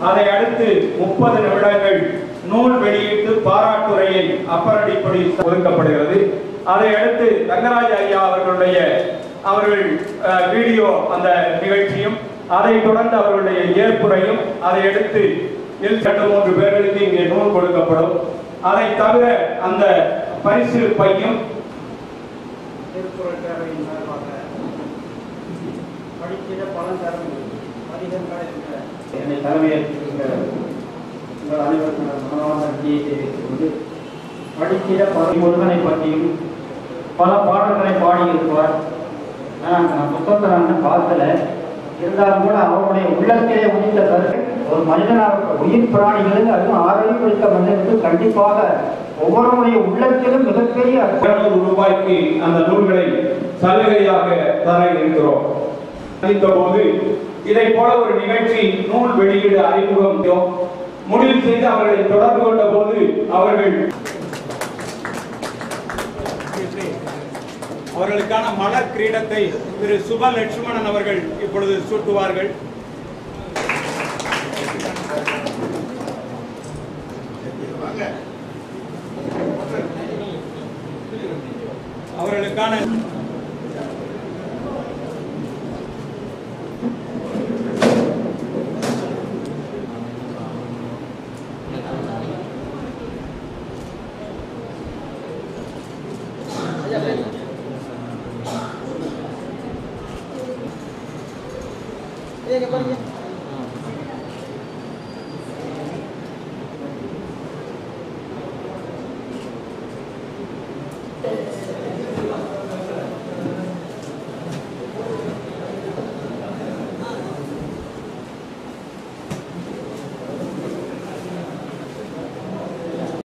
அதை அடுத்து முப்பது நிமிடங்கள் நூல் வெளியீட்டு பாராட்டுரையை அப்பரடிப்படி ஒதுக்கப்படுகிறது. அதை அடுத்து தங்கராஜ் ஐயா அவர்களுடைய அவர்கள் அஹ், வீடியோ அந்த நிகழ்ச்சியும் அதை தொடர்ந்து அவர்களுடைய ஏற்புரையும் அதை அடுத்து எல் ரெண்டு மூன்று பேர்களுக்கு இங்கே நூல் கொடுக்கப்படும். அதை தவிர அந்த பரிசு பையும் படிக்கிற பலன் தரும் என்னை தலைமையேற்கின்ற உங்கள் அனைவருக்கும் நான் நன்றியை தெரிவித்துக் கொண்டு படித்திட பல முருகனை பற்றியும் பல பாடல்களை பாடியிருப்பார் ஆனால் நான் புத்தகத்தை நான் பார்க்கல இருந்தாலும் கூட அவருடைய உள்ளத்திலே உதித்த கருத்து ஒரு மனிதனாக உயிர் பிராணிகளுக்கு அதுவும் ஆரோக்கியம் பிடித்த மனிதனுக்கு கண்டிப்பாக ஒவ்வொருவருடைய உள்ளத்திலும் மிகப்பெரிய இருநூறு ரூபாய்க்கு அந்த நூல்களை சலுகையாக தர இருக்கிறோம். போது இதை போல ஒரு நிகழ்ச்சி நூல் வெளியீடு அறிமுகம் முடிவு செய்து அவர்களை தொடர்பு கொண்ட போது அவர்கள் அவர்களுக்கான மலர் கிரீடத்தை திரு சுப லட்சுமணன் அவர்கள் இப்பொழுது சூட்டுவார்கள். அவர்களுக்கான देंगे बढ़िया